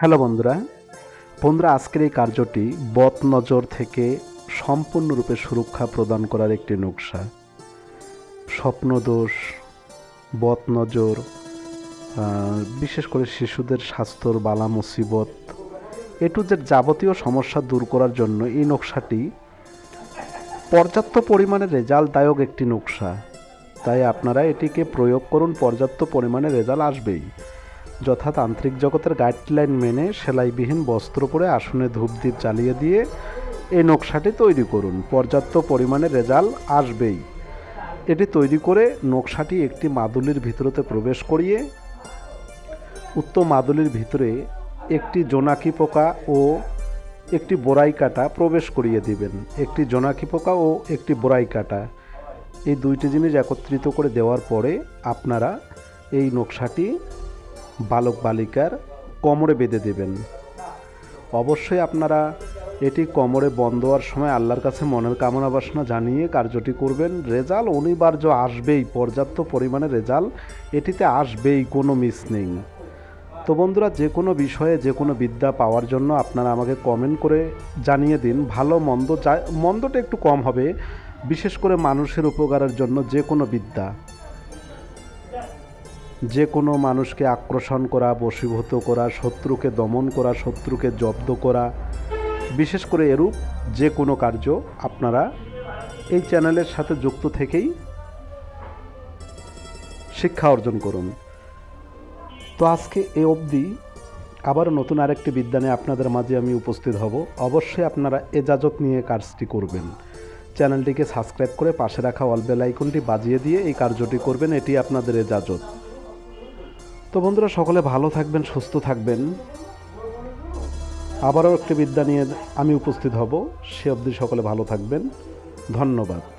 Hello বন্ধুরা। বন্ধুরা, আজকের এই কার্যটি বদ নজর থেকে সম্পূর্ণরূপে সুরক্ষা প্রদান করার একটি নকশা। স্বপ্নদোষ বদ নজর বিশেষ করে শিশুদের স্বাস্থ্যর বালা মুসিবত এটু যে যাবতীয় সমস্যা দূর করার জন্য এই নকশাটি পর্যাপ্ত পরিমাণে রেজাল্টদায়ক একটি নকশা। তাই আপনারা এটিকে প্রয়োগ করুন, পর্যাপ্ত পরিমাণে রেজাল্ট আসবেই। যথা তান্ত্রিক জগতের গাইডলাইন মেনে সেলাইবিহীন বস্ত্র পরে আসনে ধূপদীপ জ্বালিয়ে দিয়ে এই নকশাটি তৈরি করুন। পর্যাপ্ত পরিমাণে রেজাল্ট আসবেই। এটি তৈরি করে নকশাটি একটি মাদুলির ভিতরতে প্রবেশ করিয়ে উক্ত মাদুলির ভিতরে একটি জোনাকি পোকা ও একটি বোরাই কাটা প্রবেশ করিয়ে দিবেন। একটি জোনাকি পোকা ও একটি বোরাই কাটা। এই দুইটি জিনিস একত্রিত করে দেওয়ার পরে আপনারা এই নকশাটি বালক বালিকার কোমরে বেঁধে দেবেন। অবশ্যই আপনারা এটি কোমরে বন্ধ হওয়ার সময় আল্লাহর কাছে মনের কামনা বাসনা জানিয়ে কার্যটি করবেন। রেজাল্ট অনিবার্য আসবেই, পর্যাপ্ত পরিমাণে রেজাল্ট এটিতে আসবেই, কোনো মিস নেই। তো বন্ধুরা, যে কোনো বিষয়ে, যে কোনো বিদ্যা পাওয়ার জন্য আপনারা আমাকে কমেন্ট করে জানিয়ে দিন। ভালো, মন্দ যা মন্দটা একটু কম হবে, বিশেষ করে মানুষের উপকারের জন্য যে কোনো বিদ্যা। যে কোনো মানুষকে আকর্ষণ করা, বশীভূত করা, শত্রুকে দমন করা, শত্রুকে জব্দ করা, বিশেষ করে এরূপ যে কোনো কার্য আপনারা এই চ্যানেলের সাথে যুক্ত থেকেই শিক্ষা অর্জন করুন। তো আজকে এ অবধি আবারও নতুন আরেকটি বিদ্যা নিয়ে আপনাদের মাঝে আমি উপস্থিত হব। অবশ্যই আপনারা এজাজত নিয়ে কাজটি করবেন। চ্যানেলটিকে সাবস্ক্রাইব করে পাশে রাখা অল বেল আইকনটি বাজিয়ে দিয়ে এই কার্যটি করবেন। এটি আপনাদের এজাজত তো বন্ধুরা, সকলে ভালো থাকবেন, সুস্থ থাকবেন। আবারও একটি বিদ্যা নিয়ে আমি উপস্থিত হব। সে অবধি সকলে ভালো থাকবেন। ধন্যবাদ।